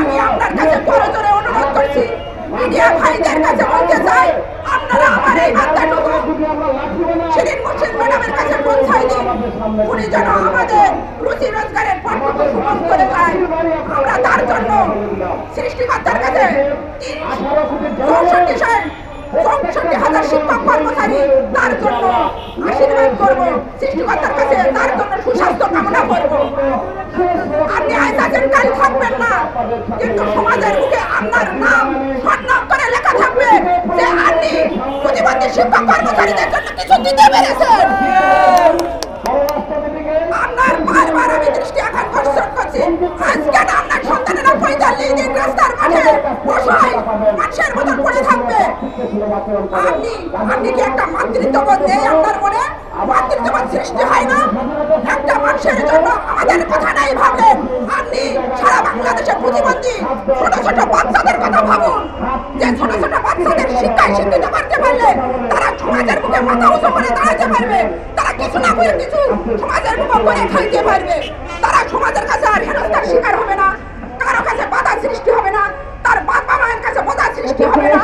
আমি আপনার কাছে করজোরে অনুরোধ করছি। মিডিয়া ভাইদের কাছে বলতে চাই, আপনারা আমার এই বার্তাটুকু শিরিন মুর্শিদ ম্যাডামের কাছে পৌঁছায় দিন উনি যেন আমাদের রুচি রোজগারের পথটুকু সুগম করে দেয়। আমরা তার জন্য সৃষ্টিকর্তার কাছে চৌষট্টি সাল চৌষট্টি হাজার শিক্ষক কর্মচারী তার জন্য আশীর্বাদ করব। সৃষ্টিকর্তার কাছে তার জন্য সুস্বাস্থ্য কামনা করব। কিন্তু সমাজের মুখে আপনার নাম সন্নাম করে লেখা থাকবে যে আপনি প্রতিবন্ধী শিক্ষক কর্মচারীদের জন্য কিছু দিতে পেরেছেন। আপনার বারবার আমি দৃষ্টি আকর্ষণ করছি। আজকে আপনার সন্তানেরা পঁয়তাল্লিশ দিন রাস্তার মাঠে বসায়, মানুষের মতন পড়ে থাকবে। আপনি আপনি কি একটা মাতৃত্ববোধ নেই আপনার মনে? মাতৃত্ববোধ সৃষ্টি হয় না? একটা মানুষের জন্য আমাদের কথা নাই ভাবলেন শিক্ষায় শিক্ষিত করতে পারলে তারা সমাজের বুকে মাথা উঁচু করে দাঁড়াতে পারবে। তারা কিছু না করে কিছু সমাজের বুকে করে খাইতে পারবে। তারা সমাজের কাছে আর হেনস্থার শিকার হবে না। কারও কাছে বাধা সৃষ্টি হবে না। তার বাপ মায়ের কাছে বাধা সৃষ্টি হবে না।